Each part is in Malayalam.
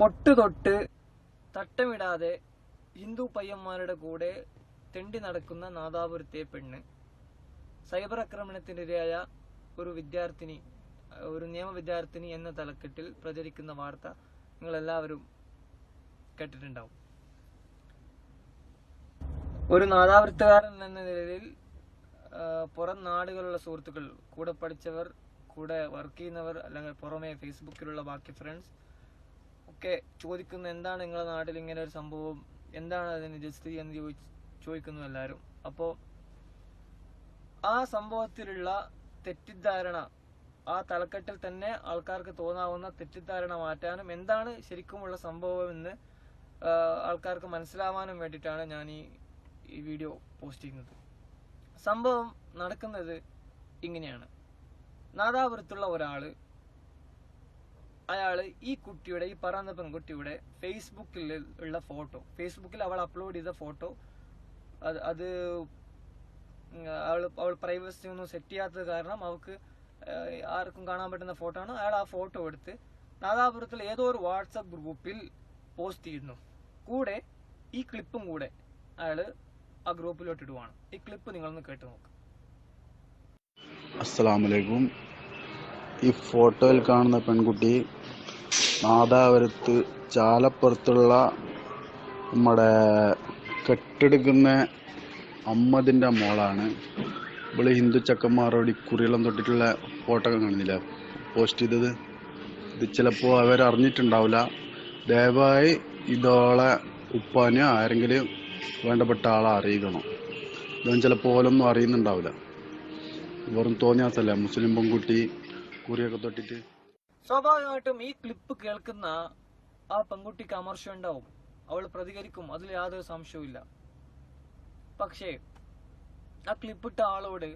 പൊട്ട് തൊട്ട് തട്ടമിടാതെ ഹിന്ദു പയ്യന്മാരുടെ കൂടെ തെണ്ടി നടക്കുന്ന നാദാപുരത്തെ പെണ്ണ്. സൈബർ ആക്രമണത്തിനിരയായ ഒരു വിദ്യാർത്ഥിനി ഒരു നിയമ വിദ്യാർത്ഥിനി എന്ന തലക്കെട്ടിൽ പ്രചരിക്കുന്ന വാർത്ത നിങ്ങൾ എല്ലാവരും കേട്ടിട്ടുണ്ടാവും. ഒരു നാദാവൃത്തുകാരൻ എന്ന നിലയിൽ പുറം നാടുകളുള്ള സുഹൃത്തുക്കൾ കൂടെ പഠിച്ചവർ കൂടെ വർക്ക് ചെയ്യുന്നവർ അല്ലെങ്കിൽ പുറമെ ഫേസ്ബുക്കിലുള്ള ബാക്കി ഫ്രണ്ട്സ് ഒക്കെ ചോദിക്കുന്നു എന്താണ് നിങ്ങളുടെ നാട്ടിൽ ഇങ്ങനെ ഒരു സംഭവം? എന്താണ് അതിന് ജസ്തി എന്ന് ചോദിക്കുന്നു എല്ലാവരും അപ്പോൾ ആ സംഭവത്തിലുള്ള തെറ്റിദ്ധാരണ ആ തലക്കെട്ടിൽ തന്നെ ആൾക്കാർക്ക് തോന്നാവുന്ന തെറ്റിദ്ധാരണ മാറ്റാനും എന്താണ് ശരിക്കുമുള്ള സംഭവം എന്ന് ആൾക്കാർക്ക് മനസ്സിലാവാനും വേണ്ടിയിട്ടാണ് ഞാൻ ഈ ഈ വീഡിയോ പോസ്റ്റ് ചെയ്യുന്നത്. സംഭവം നടക്കുന്നത് ഇങ്ങനെയാണ്. നാദാപുരത്തുള്ള ഒരാൾ അയാൾ ഈ കുട്ടിയുടെ ഈ പറയുന്ന പെൺകുട്ടിയുടെ ഫേസ്ബുക്കിൽ ഉള്ള ഫോട്ടോ ഫേസ്ബുക്കിൽ അവൾ അപ്ലോഡ് ചെയ്ത ഫോട്ടോ അത് അത് അവൾ അവൾ പ്രൈവസി ഒന്നും സെറ്റ് ചെയ്യാത്തത് കാരണം അവൾക്ക് ആർക്കും കാണാൻ പറ്റുന്ന ഫോട്ടോ ആണ്. അയാൾ ആ ഫോട്ടോ എടുത്ത് നാദാപുരത്തിൽ ഏതോ ഒരു വാട്സപ്പ് ഗ്രൂപ്പിൽ പോസ്റ്റ് ചെയ്യുന്നു. കൂടെ ഈ ക്ലിപ്പും കൂടെ അയാൾ ആ ഗ്രൂപ്പിലോട്ട് ഇടുവാണ്. ഈ ക്ലിപ്പ് നിങ്ങളൊന്ന് കേട്ട് നോക്ക്. അസ്സലാമലൈക്കും ഈ ഫോട്ടോയിൽ കാണുന്ന പെൺകുട്ടി നാദാപുരത്ത് ചാലപ്പുറത്തുള്ള നമ്മുടെ കെട്ടെടുക്കുന്ന അമ്മതിന്റെ മോളാണ്. ഇവൾ ഹിന്ദു ചക്കന്മാരോട് കുറിയെല്ലാം തൊട്ടിട്ടുള്ള ഫോട്ടോ കാണുന്നില്ല? പോസ്റ്റ് ചെയ്തത്. ഇത് ചിലപ്പോൾ അവർ അറിഞ്ഞിട്ടുണ്ടാവില്ല ദയവായി ഇതോളെ ഉപ്പാന് ആരെങ്കിലും വേണ്ടപ്പെട്ട ആളെ അറിയിക്കണം. ഇതൊന്നും ചിലപ്പോൾ ഓലൊന്നും അറിയുന്നുണ്ടാവില്ല വെറും തോന്നിയാസല്ല മുസ്ലിം പെൺകുട്ടി കുറിയൊക്കെ തൊട്ടിട്ട് സ്വാഭാവികമായിട്ടും ഈ ക്ലിപ്പ് കേൾക്കുന്ന ആ പെൺകുട്ടിക്ക് അമർഷം ഉണ്ടാവും. അവൾ പ്രതികരിക്കും. അതിൽ യാതൊരു സംശയവും പക്ഷേ ആ ക്ലിപ്പിട്ട ആളോട്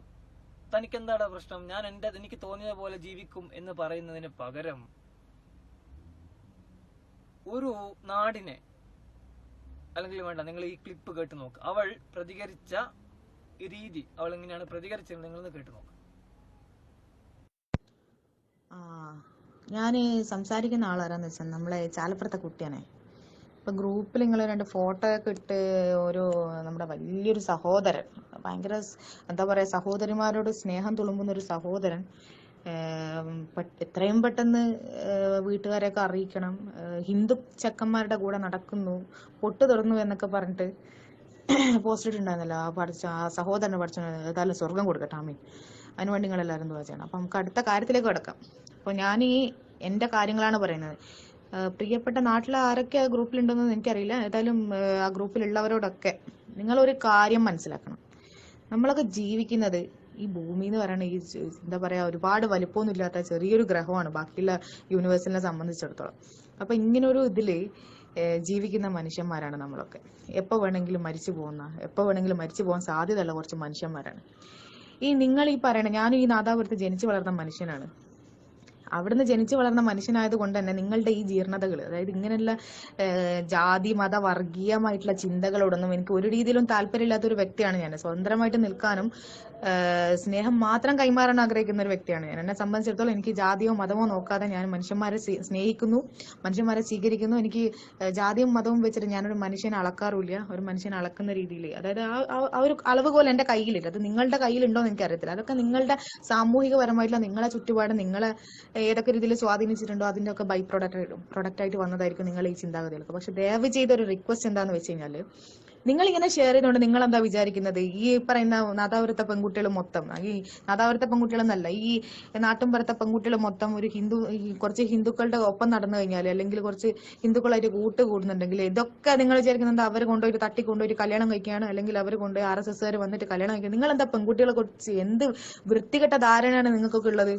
തനിക്ക് എന്താടാ പ്രശ്നം? ഞാൻ എന്റെ എനിക്ക് തോന്നിയ പോലെ ജീവിക്കും എന്ന് പറയുന്നതിന് പകരം ഒരു നാടിനെ അല്ലെങ്കിൽ വേണ്ട നിങ്ങൾ ഈ ക്ലിപ്പ് കേട്ട് നോക്ക്. അവൾ പ്രതികരിച്ച രീതി അവൾ എങ്ങനെയാണ് പ്രതികരിച്ചത് നിങ്ങൾ കേട്ട് നോക്ക്. ആ ഞാൻ സംസാരിക്കുന്ന ആളാരാന്ന് വെച്ചാൽ നമ്മളെ ചാലപ്പുറത്തെ കുട്ടിയാണ്. ഇപ്പൊ ഗ്രൂപ്പിൽ നിങ്ങൾ രണ്ട് ഫോട്ടോ ഒക്കെ ഇട്ട് ഒരു നമ്മുടെ വലിയൊരു സഹോദരൻ ഭയങ്കര എന്താ പറയാ സഹോദരിമാരോട് സ്നേഹം തുളുമ്പുന്ന ഒരു സഹോദരൻ എത്രയും പെട്ടെന്ന് വീട്ടുകാരെയൊക്കെ അറിയിക്കണം. ഹിന്ദു ചെക്കന്മാരുടെ കൂടെ നടക്കുന്നു പൊട്ട് തുറന്നു എന്നൊക്കെ പറഞ്ഞിട്ട് പോസ്റ്റ് ഇട്ടുണ്ടായിരുന്നല്ലോ ആ പഠിച്ച ആ സഹോദരനെ പഠിച്ച ഏതായാലും സ്വർഗം കൊടുക്കട്ടെ ആമീൻ. അതിനുവേണ്ടി നിങ്ങൾ എല്ലാവരും ദുവാ ചെയ്യണം. അപ്പൊ നമുക്ക് അടുത്ത കാര്യത്തിലേക്ക് കിടക്കാം. അപ്പൊ ഞാൻ ഈ എന്റെ കാര്യങ്ങളാണ് പറയുന്നത്. പ്രിയപ്പെട്ട നാട്ടിൽ ആരൊക്കെ ആ ഗ്രൂപ്പിലുണ്ടെന്ന് എനിക്കറിയില്ല. ഏതായാലും ആ, ഗ്രൂപ്പിലുള്ളവരോടൊക്കെ നിങ്ങൾ ഒരു കാര്യം മനസ്സിലാക്കണം. നമ്മളൊക്കെ ജീവിക്കുന്നത് ഈ ഭൂമി എന്ന് പറയുന്നത് ഈ എന്താ പറയാ ഒരുപാട് വലിപ്പമൊന്നും ഇല്ലാത്ത ചെറിയൊരു ഗ്രഹമാണ്. ബാക്കിയുള്ള യൂണിവേഴ്സിനെ സംബന്ധിച്ചിടത്തോളം. അപ്പൊ ഇങ്ങനെ ഒരു ഇതിൽ ജീവിക്കുന്ന മനുഷ്യന്മാരാണ് നമ്മളൊക്കെ. എപ്പോ വേണമെങ്കിലും മരിച്ചു പോകുന്ന എപ്പോ വേണമെങ്കിലും മരിച്ചു പോകാൻ സാധ്യതയുള്ള കുറച്ച് മനുഷ്യന്മാരാണ്. ഈ നിങ്ങൾ ഈ പറയണ ഞാനും ഈ നാദാപുരത്ത് ജനിച്ചു വളർന്ന മനുഷ്യനാണ്. അവിടുന്ന് ജനിച്ചു വളർന്ന മനുഷ്യനായത് കൊണ്ട് തന്നെ നിങ്ങളുടെ ഈ ജീർണതകൾ അതായത് ഇങ്ങനെയുള്ള ജാതി മത വർഗീയമായിട്ടുള്ള ചിന്തകളോടൊന്നും എനിക്ക് ഒരു രീതിയിലും താല്പര്യമില്ലാത്ത ഒരു വ്യക്തിയാണ് ഞാൻ. സ്വതന്ത്രമായിട്ട് നിൽക്കാനും സ്നേഹം മാത്രം കൈമാറാൻ ആഗ്രഹിക്കുന്ന ഒരു വ്യക്തിയാണ് ഞാൻ. എന്നെ സംബന്ധിച്ചിടത്തോളം എനിക്ക് ജാതിയോ മതമോ നോക്കാതെ ഞാൻ മനുഷ്യന്മാരെ സ്നേഹിക്കുന്നു മനുഷ്യന്മാരെ സ്വീകരിക്കുന്നു. എനിക്ക് ജാതിയും മതവും വെച്ചിട്ട് ഞാനൊരു മനുഷ്യനെ അളക്കാറില്ല ഒരു മനുഷ്യനെ അളക്കുന്ന രീതിയിൽ അതായത് ആ- ഒരു അളവ് പോലെ എന്റെ കയ്യിലില്ല. അത് നിങ്ങളുടെ കയ്യിലുണ്ടോ എന്ന് എനിക്കറിയത്തില്ല. അതൊക്കെ നിങ്ങളുടെ സാമൂഹികപരമായിട്ടുള്ള നിങ്ങളെ ചുറ്റുപാട് നിങ്ങളെ ഏതൊക്കെ രീതിയിൽ സ്വാധീനിച്ചിട്ടുണ്ടോ അതിന്റെ ഒക്കെ ബൈ പ്രൊഡക്റ്റ് പ്രൊഡക്റ്റ് ആയിട്ട് വന്നതായിരിക്കും നിങ്ങൾ ഈ ചിന്താഗതികൾക്ക് പക്ഷെ ദയവ് ചെയ്ത ഒരു റിക്വസ്റ്റ് എന്താന്ന് വെച്ച് കഴിഞ്ഞാൽ നിങ്ങൾ ഇങ്ങനെ ഷെയർ ചെയ്തുകൊണ്ട് നിങ്ങൾ എന്താ വിചാരിക്കുന്നത്? ഈ പറയുന്ന നാദാപുരത്തെ പെൺകുട്ടികൾ മൊത്തം ഈ നാദാപുരത്തെ പെൺകുട്ടികളെന്നല്ല ഈ നാട്ടിൻപുറത്തെ പെൺകുട്ടികൾ മൊത്തം ഒരു ഹിന്ദു കുറച്ച് ഹിന്ദുക്കളുടെ ഒപ്പം നടന്നു കഴിഞ്ഞാൽ അല്ലെങ്കിൽ കുറച്ച് ഹിന്ദുക്കളായിട്ട് കൂട്ട് കൂടുന്നുണ്ടെങ്കിൽ ഇതൊക്കെ നിങ്ങൾ വിചാരിക്കുന്നത് അവർ കൊണ്ടുപോയി തട്ടി കൊണ്ടുപോയി കല്യാണം കഴിക്കുകയാണ് അല്ലെങ്കിൽ അവർ കൊണ്ടുപോയി ആർ എസ് എസ് വന്നിട്ട് കല്യാണം കഴിക്കുക നിങ്ങൾ എന്താ പെൺകുട്ടികളെ കുറിച്ച് എന്ത് വൃത്തികെട്ട ധാരണയാണ് നിങ്ങൾക്കൊക്കെ ഉള്ളത്?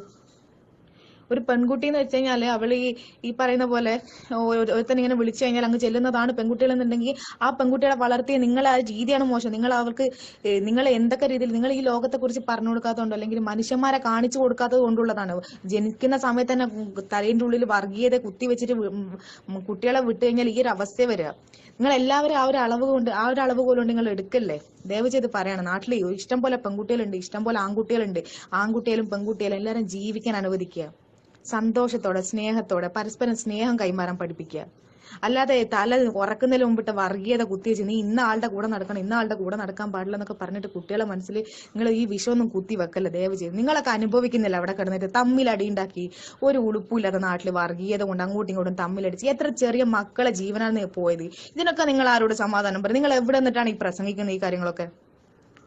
ഒരു പെൺകുട്ടി എന്ന് വെച്ച് കഴിഞ്ഞാൽ അവൾ ഈ ഈ പറയുന്ന പോലെ ഒരു- ഒരുത്തൻ ഇങ്ങനെ വിളിച്ചു കഴിഞ്ഞാൽ അങ്ങ് ചെല്ലുന്നതാണ് പെൺകുട്ടികൾ എന്നുണ്ടെങ്കിൽ ആ പെൺകുട്ടികളെ വളർത്തിയ നിങ്ങളെ ആ രീതിയാണ് മോശം. നിങ്ങൾ അവർക്ക് നിങ്ങൾ എന്തൊക്കെ രീതിയിൽ നിങ്ങൾ ഈ ലോകത്തെ കുറിച്ച് പറഞ്ഞു കൊടുക്കാത്തതുകൊണ്ടോ അല്ലെങ്കിൽ മനുഷ്യന്മാരെ കാണിച്ചു കൊടുക്കാത്തത് കൊണ്ടുള്ളതാണ്. ജനിക്കുന്ന സമയത്ത് തന്നെ തലേന്റെ ഉള്ളിൽ വർഗീയത കുത്തിവെച്ചിട്ട് വി- ഉം, ഉം, കുട്ടികളെ വിട്ടു കഴിഞ്ഞാൽ ഈ ഒരു അവസ്ഥ വരിക നിങ്ങൾ എല്ലാവരും ആ ഒരു അളവ് കൊണ്ട് ആ ഒരു അളവ് കൊണ്ട് നിങ്ങൾ എടുക്കല്ലേ? ദയവ് ചെയ്ത് പറയണം നാട്ടിൽ ഇഷ്ടം പോലെ പെൺകുട്ടികളുണ്ട് ഇഷ്ടം പോലെ ആൺകുട്ടികളുണ്ട്. ആൺകുട്ടികളും പെൺകുട്ടികളും എല്ലാവരും ജീവിക്കാൻ അനുവദിക്കുക. സന്തോഷത്തോടെ സ്നേഹത്തോടെ പരസ്പരം സ്നേഹം കൈമാറാൻ പഠിപ്പിക്കുക. അല്ലാതെ തല ഉറക്കുന്നതിന് മുമ്പിട്ട് വർഗീയത കുത്തിവെച്ച് നീ ഇന്ന ആളുടെ കൂടെ നടക്കണം ഇന്ന ആളുടെ കൂടെ നടക്കാൻ പാടില്ല എന്നൊക്കെ പറഞ്ഞിട്ട് കുട്ടികളെ മനസ്സിൽ നിങ്ങൾ ഈ വിഷമൊന്നും കുത്തി വെക്കല്ല ദയവ് ചെയ്ത്. നിങ്ങളൊക്കെ അനുഭവിക്കുന്നില്ല അവിടെ കിടന്നിട്ട്? തമ്മിൽ അടിയുണ്ടാക്കി ഒരു ഉളുപ്പില്ലാത്ത നാട്ടിൽ വർഗീയത കൊണ്ട് അങ്ങോട്ടും ഇങ്ങോട്ടും തമ്മിലടിച്ച് എത്ര ചെറിയ മക്കളെ ജീവനാണ് പോയത്? ഇതിനൊക്കെ നിങ്ങൾ ആരോട് സമാധാനം പറയും നിങ്ങൾ എവിടെ നിന്നിട്ടാണ് ഈ പ്രസംഗിക്കുന്നത് ഈ കാര്യങ്ങളൊക്കെ?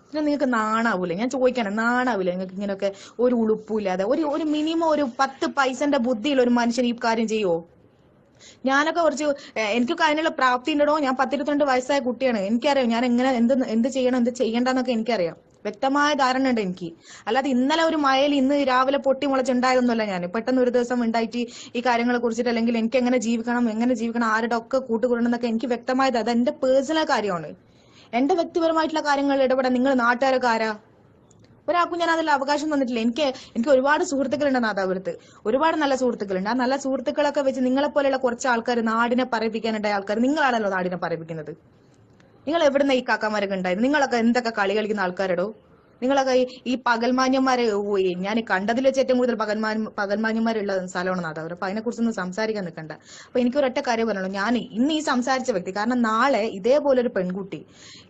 പിന്നെ നിങ്ങൾക്ക് നാണാവൂല? ഞാൻ ചോദിക്കണം നാണാവൂല നിങ്ങൾക്ക് ഇങ്ങനെയൊക്കെ ഒരു ഉളുപ്പില്ലാതെ? ഒരു ഒരു മിനിമം ഒരു പത്ത് പൈസന്റെ ബുദ്ധിയിൽ ഒരു മനുഷ്യൻ ഈ കാര്യം ചെയ്യുമോ ഞാനൊക്കെ കുറച്ച് എനിക്കൊക്കെ അതിനുള്ള പ്രാപ്തി ഉണ്ടോ ഞാൻ പത്തിരുപത്തിരണ്ട് വയസ്സായ കുട്ടിയാണ്. എനിക്കറിയാം ഞാൻ എങ്ങനെ എന്ത് എന്ത് ചെയ്യണം എന്ത് ചെയ്യണ്ടെന്നൊക്കെ എനിക്കറിയാം. വ്യക്തമായ ധാരണ ഉണ്ട് എനിക്ക്. അല്ലാതെ ഇന്നലെ ഒരു മഴയിൽ ഇന്ന് രാവിലെ പൊട്ടി മുളച്ചുണ്ടായതൊന്നുമല്ല ഞാൻ. പെട്ടെന്ന് ഒരു ദിവസം ഉണ്ടായിട്ട് ഈ കാര്യങ്ങളെ കുറിച്ചിട്ട് അല്ലെങ്കിൽ എനിക്ക് എങ്ങനെ ജീവിക്കണം എങ്ങനെ ജീവിക്കണം ആരുടെ ഒക്കെ കൂട്ടുകൂടണം എന്നൊക്കെ എനിക്ക് വ്യക്തമായത് അത് എന്റെ പേഴ്സണൽ കാര്യമാണ്. എന്റെ വ്യക്തിപരമായിട്ടുള്ള കാര്യങ്ങളിൽ ഇടപെടാൻ നിങ്ങൾ നാട്ടുകാരൊക്കെ ഒരാൾക്കും ഞാൻ അതിൽ അവകാശം തന്നിട്ടില്ല. എനിക്ക് എനിക്ക് ഒരുപാട് സുഹൃത്തുക്കളുണ്ട് നാദാപുരത്ത്. ഒരുപാട് നല്ല സുഹൃത്തുക്കളുണ്ട്. ആ നല്ല സുഹൃത്തുക്കളൊക്കെ വെച്ച് നിങ്ങളെ പോലെയുള്ള കുറച്ച് ആൾക്കാർ നാടിനെ പറയിപ്പിക്കാനുണ്ടായ ആൾക്കാർ നിങ്ങളാണല്ലോ നാടിനെ പറയിപ്പിക്കുന്നത്. നിങ്ങൾ എവിടുന്ന ഈ കാക്കാമാരൊക്കെ ഉണ്ടായത്? നിങ്ങളൊക്കെ എന്തൊക്കെ കളി കളിക്കുന്ന ആൾക്കാരടോ? നിങ്ങളൊക്കെ ഈ- പകൽമാന്യന്മാരെ ഞാൻ കണ്ടതിൽ വെച്ച് ഏറ്റവും കൂടുതൽ പകൽമാൻ പകൽമാന്യന്മാരുള്ള സ്ഥലമാണ് നാദാപുരം അപ്പൊ അതിനെ കുറിച്ചൊന്നും സംസാരിക്കാൻ നിൽക്കണ്ട. അപ്പൊ എനിക്ക് ഒരൊറ്റ കാര്യം പറയുള്ളൂ ഞാൻ ഇന്ന് ഈ സംസാരിച്ച വ്യക്തി കാരണം നാളെ ഇതേപോലെ ഒരു പെൺകുട്ടി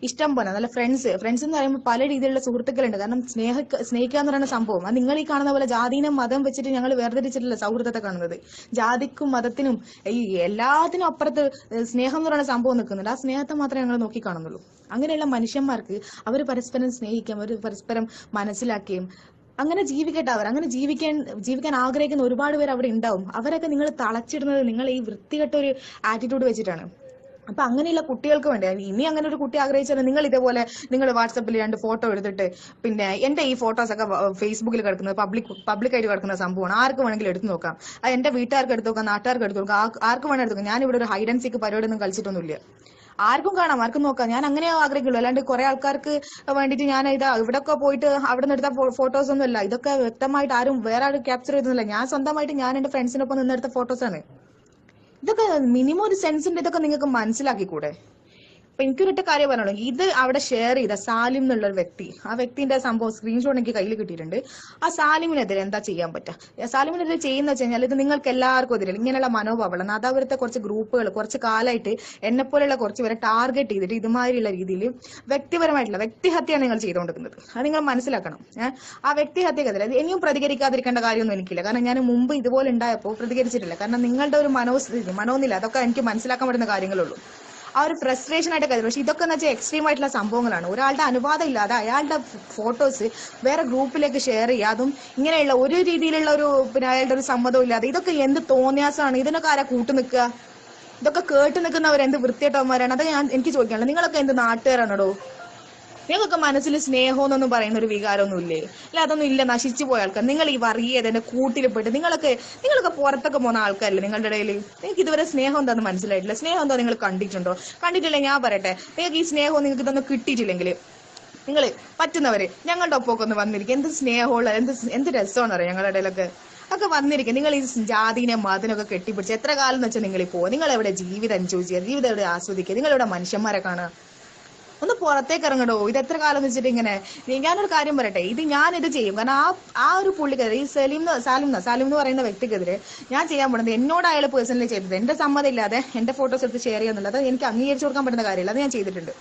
ഇഷ്ടം പോലെ നല്ല ഫ്രണ്ട്സ് ഫ്രണ്ട്സ് എന്ന് പറയുമ്പോൾ പല രീതിയിലുള്ള സുഹൃത്തുക്കളുണ്ട്. കാരണം സ്നേഹ സ്നേഹിക്കുക എന്ന് പറയുന്ന സംഭവം അത് നിങ്ങൾ ഈ കാണുന്ന പോലെ ജാതിനും മതം വെച്ചിട്ട് ഞങ്ങൾ വേർതിരിച്ചിട്ടില്ല സൗഹൃദത്തെ കാണുന്നത്. ജാതിക്കും മതത്തിനും ഈ എല്ലാത്തിനും അപ്പുറത്ത് സ്നേഹം എന്ന് പറയുന്ന സംഭവം നിൽക്കുന്നുണ്ട്. ആ സ്നേഹത്തെ മാത്രമേ ഞങ്ങൾ നോക്കി കാണുന്നുള്ളൂ. അങ്ങനെയുള്ള മനുഷ്യന്മാർക്ക് അവർ പരസ്പരം സ്നേഹിക്കാം അവർ പരസ്പരം മനസ്സിലാക്കുകയും അങ്ങനെ ജീവിക്കട്ടെ അവർ അങ്ങനെ ജീവിക്കാൻ ജീവിക്കാൻ ആഗ്രഹിക്കുന്ന ഒരുപാട് പേർ അവിടെ ഉണ്ടാവും. അവരൊക്കെ നിങ്ങൾ തളച്ചിടുന്നത് നിങ്ങൾ ഈ വൃത്തികെട്ട ഒരു ആറ്റിറ്റ്യൂഡ് വെച്ചിട്ടാണ്. അപ്പൊ അങ്ങനെയുള്ള കുട്ടികൾക്ക് വേണ്ടി ഇനി അങ്ങനെ ഒരു കുട്ടി ആഗ്രഹിച്ചാൽ നിങ്ങൾ ഇതേപോലെ നിങ്ങൾ വാട്സപ്പിൽ രണ്ട് ഫോട്ടോ എടുത്തിട്ട് പിന്നെ എന്റെ ഈ ഫോട്ടോസ് ഒക്കെ ഫേസ്ബുക്കിൽ കിടക്കുന്നത് പബ്ലിക് പബ്ലിക്കായിട്ട് കിടക്കുന്ന സംഭവമാണ്. ആർക്ക് വേണമെങ്കിലും എടുത്തു നോക്കാം. അത് എന്റെ വീട്ടുകാർക്ക് എടുത്തു നോക്കാം നാട്ടുകാർക്ക് എടുത്തു നോക്കാം. ആർക്ക് വേണമെങ്കിൽ എടുത്തു നോക്കാം. ഞാൻ ഇവിടെ ഒരു ഹൈഡൻസിക്ക് പരിപാടി ഒന്നും കളിച്ചിട്ടൊന്നുമില്ല. ആർക്കും കാണാം ആർക്കും നോക്കാം. ഞാൻ അങ്ങനെ ആഗ്രഹിക്കുള്ളൂ. അല്ലാണ്ട് കുറെ ആൾക്കാർക്ക് വേണ്ടിയിട്ട് ഞാൻ ഇതാ ഇവിടൊക്കെ പോയിട്ട് അവിടെ നിന്ന് എടുത്ത ഫോട്ടോസ് ഒന്നും അല്ല. ഇതൊക്കെ വ്യക്തമായിട്ട് ആരും വേറെ ആരും ക്യാപ്ചർ ചെയ്തൊന്നുമില്ല ഞാൻ സ്വന്തമായിട്ട് ഞാൻ എന്റെ ഫ്രണ്ട്സിനൊപ്പം നിന്നെടുത്ത ഫോട്ടോസ് ആണ്. ഇതൊക്കെ മിനിമം ഒരു സെൻസിന്റെ ഇതൊക്കെ നിങ്ങൾക്ക് മനസ്സിലാക്കിക്കൂടെ? അപ്പൊ എനിക്ക് കിട്ടിയ കാര്യം പറഞ്ഞോളൂ ഇത് അവിടെ ഷെയർ ചെയ്ത സാലിം എന്നുള്ള ഒരു വ്യക്തി ആ വ്യക്തിന്റെ സംഭവം സ്ക്രീൻഷോട്ട് എനിക്ക് കയ്യിൽ കിട്ടിയിട്ടുണ്ട്. ആ സാലിമിനെതിരെ എന്താ ചെയ്യാൻ പറ്റുക സാലിമിനെതിരെ ചെയ്യുന്ന വെച്ച് കഴിഞ്ഞാൽ ഇത് നിങ്ങൾക്ക് എല്ലാവർക്കും എതിരെ ഇങ്ങനെയുള്ള മനോഭാവമുള്ള നാദാപുരത്തെ കുറച്ച് ഗ്രൂപ്പുകൾ കുറച്ച് കാലമായിട്ട് എന്നെ പോലെയുള്ള കുറച്ച് പേരെ ടാർഗറ്റ് ചെയ്തിട്ട് ഇതുമാതിരിയുള്ള രീതിയിൽ വ്യക്തിപരമായിട്ടുള്ള വ്യക്തിഹത്യയാണ് നിങ്ങൾ ചെയ്തുകൊണ്ടിരിക്കുന്നത്. അത് നിങ്ങൾ മനസ്സിലാക്കണം. ആ വ്യക്തിഹത്യക്കെതിരെ ഇനിയും പ്രതികരിക്കാതിരിക്കേണ്ട കാര്യമൊന്നും എനിക്കില്ല. കാരണം ഞാൻ മുമ്പ് ഇതുപോലെ ഉണ്ടായപ്പോൾ പ്രതികരിച്ചിട്ടില്ല. കാരണം നിങ്ങളുടെ ഒരു മനോസ്ഥിതി മനോനില അതൊക്കെ എനിക്ക് മനസ്സിലാക്കാൻ പറ്റുന്ന കാര്യങ്ങളുള്ളൂ ആ ഒരു ഫ്രസ്ട്രേഷൻ ആയിട്ട് കരുതും പക്ഷെ ഇതൊക്കെ എന്ന് വെച്ചാൽ എക്സ്ട്രീം ആയിട്ടുള്ള സംഭവങ്ങളാണ്. ഒരാളുടെ അനുവാദം ഇല്ലാതെ അയാളുടെ ഫോട്ടോസ് വേറെ ഗ്രൂപ്പിലേക്ക് ഷെയർ ചെയ്യുക അതും ഇങ്ങനെയുള്ള ഒരു രീതിയിലുള്ള ഒരു പിന്നെ അയാളുടെ ഒരു സമ്മതവും ഇല്ലാതെ ഇതൊക്കെ എന്ത് തോന്നിയാസമാണ് ഇതിനൊക്കെ ആരാ കൂട്ടു നിൽക്കുക? ഇതൊക്കെ കേട്ട് നിൽക്കുന്നവർ എന്ത് വൃത്തിയേട്ടവന്മാരാണ് അത് ഞാൻ എനിക്ക് ചോദിക്കാനുള്ളത്. നിങ്ങളൊക്കെ എന്ത് നാട്ടുകാരാണോ നിങ്ങൾക്കൊക്കെ മനസ്സിൽ സ്നേഹം എന്നൊന്നും പറയുന്ന ഒരു വികാരമൊന്നും ഇല്ലേ അല്ല അതൊന്നും ഇല്ല നശിച്ചു പോയ ആൾക്കാർ. നിങ്ങൾ ഈ വർഗീയതന്റെ കൂട്ടിൽ പെട്ട് നിങ്ങളൊക്കെ നിങ്ങളൊക്കെ പുറത്തൊക്കെ പോകുന്ന ആൾക്കാരല്ലേ നിങ്ങളുടെ ഇടയിൽ നിങ്ങൾക്ക് ഇതുവരെ സ്നേഹം എന്താണെന്ന് മനസ്സിലായിട്ടില്ല. സ്നേഹം എന്താ നിങ്ങൾ കണ്ടിട്ടുണ്ടോ? കണ്ടിട്ടില്ല ഞാൻ പറയട്ടെ. നിങ്ങൾക്ക് ഈ സ്നേഹം നിങ്ങൾക്ക് ഇതൊന്നും കിട്ടിയിട്ടില്ലെങ്കിൽ നിങ്ങൾ പറ്റുന്നവര് ഞങ്ങളുടെ ഒപ്പമൊക്കെ ഒന്ന് വന്നിരിക്കും. എന്ത് സ്നേഹമുള്ള എന്ത് എന്ത് രസമാണ് അറിയാം ഞങ്ങളുടെ ഇടയിലൊക്കെ? ഒക്കെ വന്നിരിക്കും. നിങ്ങൾ ഈ ജാതിനെ മതനൊക്കെ കെട്ടിപ്പിടിച്ച് എത്ര കാലം എന്ന് വെച്ചാൽ നിങ്ങൾ പോകും നിങ്ങൾ എവിടെ ജീവിതം എൻജോയ് ജീവിതം എവിടെ ആസ്വദിക്കുക നിങ്ങൾ ഇവിടെ മനുഷ്യന്മാരെ കാണുക? ഒന്ന് പുറത്തേക്ക് ഇറങ്ങടോ. ഇത് എത്ര കാലം വെച്ചിട്ട് ഇങ്ങനെ. ഞാനൊരു കാര്യം പറയട്ടെ. ഇത് ഞാൻ ഇത് ചെയ്യും. കാരണം ആ ആ ഒരു പുള്ളിക്കെതിരെ ഈ സലീം സാലിം സാലിം എന്ന് പറയുന്ന വ്യക്തിക്കെതിരെ ഞാൻ ചെയ്യാൻ പോകുന്നത് എന്നോട് അയാൾ പേഴ്സണലി ചെയ്തത്. എന്റെ സമ്മതം ഇല്ലാതെ എന്റെ ഫോട്ടോസ് എടുത്ത് ഷെയർ ചെയ്യുന്നുള്ളത് എനിക്ക് അംഗീകരിച്ചു കൊടുക്കാൻ പറ്റുന്ന കാര്യമില്ല. അത് ഞാൻ ചെയ്തിട്ടുണ്ട്.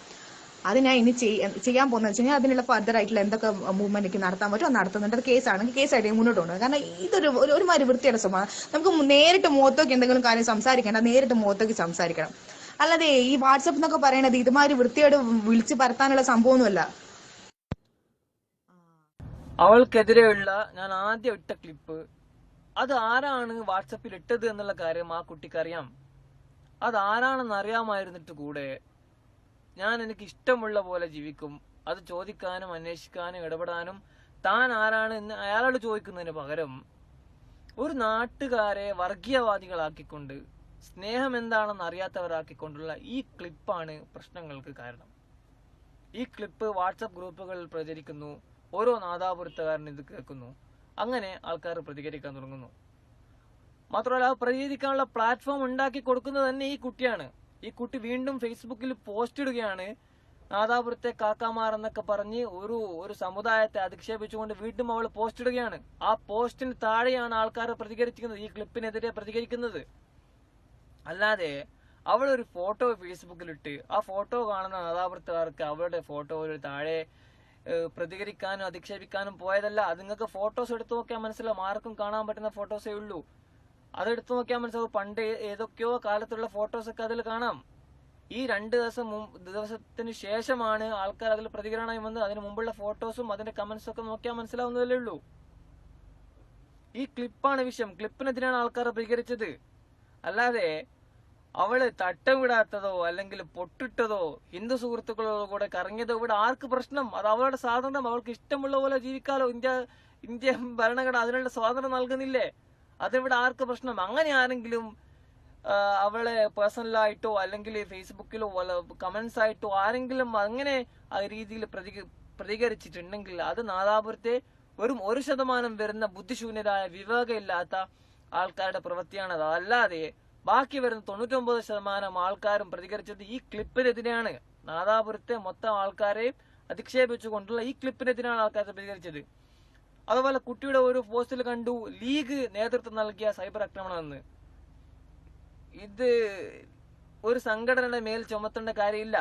അത് ഞാൻ ഇനി ചെയ്യ- ചെയ്യാൻ പോകുന്നത് വെച്ച് കഴിഞ്ഞാൽ അതിനുള്ള ഫർദർ ആയിട്ടുള്ള എന്തൊക്കെ മൂവ്മെന്റ് എനിക്ക് നടത്താൻ പറ്റുമോ നടത്തുന്നുണ്ട്. അത് കേസ് കേസായിട്ട് മുന്നോട്ട് പോകണം കാരണം ഇതൊരു ഒരു- ഒരുമാതിരി വൃത്തിയുടെ സ്വഭാവം. നമുക്ക് നേരിട്ട് മുഖത്തേക്ക് എന്തെങ്കിലും കാര്യം സംസാരിക്കേണ്ട നേരിട്ട് മുഖത്തേക്ക് സംസാരിക്കണം. അല്ലാതെ ഈ വാട്സപ്പ് എന്നൊക്കെ പറയണത് ഇതുമാതിരി വൃത്തിയോട് വിളിച്ച് പരത്താനുള്ള സംഭവമൊന്നുമല്ല. അവൾക്കെതിരെയുള്ള ഞാൻ ആദ്യം ഇട്ട ക്ലിപ്പ്. അത് ആരാണ് വാട്സപ്പിൽ ഇട്ടത് എന്നുള്ള കാര്യം ആ കുട്ടിക്കറിയാം. അത് ആരാണെന്ന് അറിയാമായിരുന്നിട്ട് കൂടെ ഞാൻ എനിക്ക് ഇഷ്ടമുള്ള പോലെ ജീവിക്കും. അത് ചോദിക്കാനും അന്വേഷിക്കാനും ഇടപെടാനും താൻ ആരാണ് എന്ന് അയാളോട് ചോദിക്കുന്നതിന് പകരം ഒരു നാട്ടുകാരെ വർഗീയവാദികളാക്കിക്കൊണ്ട് സ്നേഹം എന്താണെന്ന് അറിയാത്തവരാക്കിക്കൊണ്ടുള്ള ഈ ക്ലിപ്പാണ് പ്രശ്നങ്ങൾക്ക് കാരണം. ഈ ക്ലിപ്പ് വാട്സപ്പ് ഗ്രൂപ്പുകളിൽ പ്രചരിക്കുന്നു ഓരോ നാദാപുരത്തുകാരൻ ഇത് കേൾക്കുന്നു. അങ്ങനെ ആൾക്കാർ പ്രതികരിക്കാൻ തുടങ്ങുന്നു. മാത്രമല്ല പ്രതികരിക്കാനുള്ള പ്ലാറ്റ്ഫോം ഉണ്ടാക്കി കൊടുക്കുന്നത് തന്നെ ഈ കുട്ടിയാണ്. ഈ കുട്ടി വീണ്ടും ഫേസ്ബുക്കിൽ പോസ്റ്റ് ഇടുകയാണ്. നാദാപുരത്തെ കാക്കാമാർ എന്നൊക്കെ പറഞ്ഞ് ഒരു ഒരു സമുദായത്തെ അധിക്ഷേപിച്ചുകൊണ്ട് വീണ്ടും അവൾ പോസ്റ്റ് ഇടുകയാണ്. ആ പോസ്റ്റിന് താഴെയാണ് ആൾക്കാർ പ്രതികരിക്കുന്നത് ഈ ക്ലിപ്പിനെതിരെ പ്രതികരിക്കുന്നത്. അല്ലാതെ അവൾ ഒരു ഫോട്ടോ ഫേസ്ബുക്കിലിട്ട് ആ ഫോട്ടോ കാണുന്ന നാദാപുരത്തുകാർക്ക് അവളുടെ ഫോട്ടോ ഒരു താഴെ പ്രതികരിക്കാനും അധിക്ഷേപിക്കാനും പോയതല്ല. അത് നിങ്ങൾക്ക് ഫോട്ടോസ് എടുത്തു നോക്കിയാൽ മനസ്സിലാവും. ആർക്കും കാണാൻ പറ്റുന്ന ഫോട്ടോസേ ഉള്ളൂ. അതെടുത്തു നോക്കിയാൽ മനസ്സിലാവും. പണ്ട് ഏതൊക്കെയോ കാലത്തുള്ള ഫോട്ടോസൊക്കെ അതിൽ കാണാം. ഈ രണ്ട് ദിവസം ദിവസത്തിന് ശേഷമാണ് ആൾക്കാർ അതിൽ പ്രതികരണമായി വന്നത്. അതിന് മുമ്പുള്ള ഫോട്ടോസും അതിന്റെ കമന്റ്സും ഒക്കെ നോക്കിയാൽ മനസ്സിലാവുന്നതല്ലേ ഉള്ളൂ. ഈ ക്ലിപ്പാണ് വിഷയം. ക്ലിപ്പിനെതിരാണ് ആൾക്കാർ പ്രതികരിച്ചത്. അല്ലാതെ അവൾ തട്ടവിടാത്തതോ അല്ലെങ്കിൽ പൊട്ടിട്ടതോ ഹിന്ദു സുഹൃത്തുക്കളോട് കൂടെ കറങ്ങിയതോ ഇവിടെ ആർക്ക് പ്രശ്നം? അത് അവളുടെ സ്വാതന്ത്ര്യം. അവൾക്ക് ഇഷ്ടമുള്ള പോലെ ജീവിക്കാലോ. ഇന്ത്യ ഇന്ത്യ ഭരണഘടന അതിനുള്ള സ്വാതന്ത്ര്യം നൽകുന്നില്ലേ? അതിവിടെ ആർക്ക് പ്രശ്നം? അങ്ങനെ ആരെങ്കിലും അവളെ പേഴ്സണലായിട്ടോ അല്ലെങ്കിൽ ഫേസ്ബുക്കിലോ കമന്റ്സ് ആയിട്ടോ ആരെങ്കിലും അങ്ങനെ ആ രീതിയിൽ പ്രതി പ്രതികരിച്ചിട്ടുണ്ടെങ്കിൽ അത് നാദാപുരത്തെ വെറും ഒരു ശതമാനം വരുന്ന ബുദ്ധിശൂന്യരായ വിവേകമില്ലാത്ത ആൾക്കാരുടെ പ്രവൃത്തിയാണത്. അല്ലാതെ ബാക്കി വരുന്ന തൊണ്ണൂറ്റൊമ്പത് ശതമാനം ആൾക്കാരും പ്രതികരിച്ചത് ഈ ക്ലിപ്പിനെതിരെയാണ്. നാദാപുരത്തെ മൊത്തം ആൾക്കാരെയും അധിക്ഷേപിച്ചുകൊണ്ടുള്ള ഈ ക്ലിപ്പിനെതിരെയാണ് ആൾക്കാർ പ്രതികരിച്ചത്. അതുപോലെ കുട്ടിയുടെ ഒരു പോസ്റ്റിൽ കണ്ടു ലീഗ് നേതൃത്വം നൽകിയ സൈബർ ആക്രമണം എന്ന് ഇത് ഒരു സംഘടനയുടെ മേൽ ചുമത്തേണ്ട കാര്യമില്ല.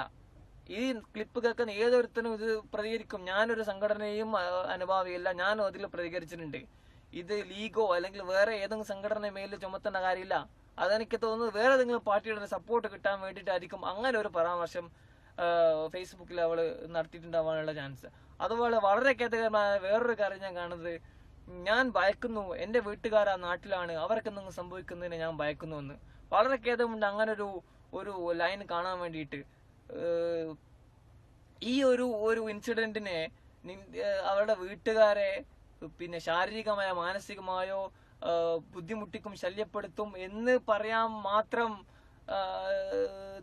ഈ ക്ലിപ്പ് കേൾക്കുന്ന ഏതൊരുത്തനും ഇത് പ്രതികരിക്കും. ഞാനൊരു സംഘടനയും അനുഭാവിയില്ല. ഞാനും അതിൽ പ്രതികരിച്ചിട്ടുണ്ട്. ഇത് ലീഗോ അല്ലെങ്കിൽ വേറെ ഏതെങ്കിലും സംഘടന മേലിൽ ചുമത്തേണ്ട കാര്യമില്ല. അതെനിക്ക് തോന്നുന്നത് വേറെ ഏതെങ്കിലും പാർട്ടിയുടെ സപ്പോർട്ട് കിട്ടാൻ വേണ്ടിയിട്ടായിരിക്കും അങ്ങനെ ഒരു പരാമർശം ഫേസ്ബുക്കിൽ അവൾ നടത്തിയിട്ടുണ്ടാവാനുള്ള ചാൻസ് അതുപോലെ വളരെ ഖേദകരമായ വേറൊരു കാര്യം ഞാൻ കാണുന്നത് ഞാൻ ഭയക്കുന്നു എന്റെ വീട്ടുകാർ ആ നാട്ടിലാണ് അവർക്ക് എന്തെങ്കിലും സംഭവിക്കുന്നതിന് ഞാൻ ഭയക്കുന്നു എന്ന്. വളരെ ഖേദമുണ്ട് അങ്ങനെ ഒരു ഒരു ലൈൻ കാണാൻ വേണ്ടിയിട്ട്. ഈ ഒരു ഒരു ഇൻസിഡന്റിനെ അവരുടെ വീട്ടുകാരെ പിന്നെ ശാരീരികമായോ മാനസികമായോ ബുദ്ധിമുട്ടിക്കും ശല്യപ്പെടുത്തും എന്ന് പറയാൻ മാത്രം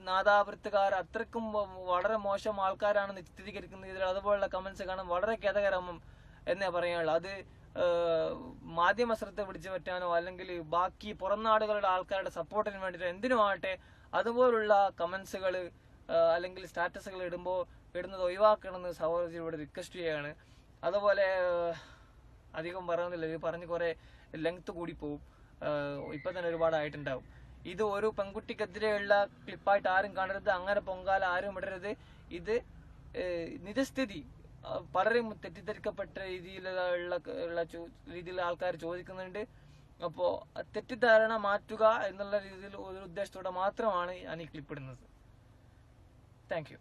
നാദാവൃത്തുകാർ അത്രക്കും വളരെ മോശം ആൾക്കാരാണെന്ന് ചിത്രീകരിക്കുന്ന ഇതിൽ അതുപോലുള്ള കമന്റ്സ് കാണാൻ വളരെ ഖേദകരമം എന്നേ പറയാനുള്ളൂ. അത് മാധ്യമ ശ്രദ്ധ പിടിച്ചു പറ്റാനോ അല്ലെങ്കിൽ ബാക്കി പുറം നാടുകളുടെ ആൾക്കാരുടെ സപ്പോർട്ടിന് വേണ്ടിയിട്ട് എന്തിനുമാകട്ടെ അതുപോലുള്ള കമന്റ്സുകൾ അല്ലെങ്കിൽ സ്റ്റാറ്റസുകൾ ഇടുമ്പോൾ ഇടുന്നത് ഒഴിവാക്കണമെന്ന് സഹോദരിയോട് റിക്വസ്റ്റ് ചെയ്യാണ് അതുപോലെ അധികം പറയുന്നില്ല. ഇത് പറഞ്ഞ് കുറെ ലെങ്ത് കൂടി പോവും. ഇപ്പൊ തന്നെ ഒരുപാട് ആയിട്ടുണ്ടാവും. ഇത് ഒരു പെൺകുട്ടിക്കെതിരെയുള്ള ക്ലിപ്പായിട്ട് ആരും കാണരുത്. അങ്ങനെ പൊങ്കാല ആരും ഇടരുത്. ഇത് നിജസ്ഥിതി. പലരും തെറ്റിദ്ധരിക്കപ്പെട്ട രീതിയിലുള്ള രീതിയിൽ ആൾക്കാർ ചോദിക്കുന്നുണ്ട്. അപ്പോ തെറ്റിദ്ധാരണ മാറ്റുക എന്നുള്ള രീതിയിൽ ഒരു ഉദ്ദേശത്തോടെ മാത്രമാണ് ഞാൻ ഈ ക്ലിപ്പ് ഇടുന്നത്. താങ്ക്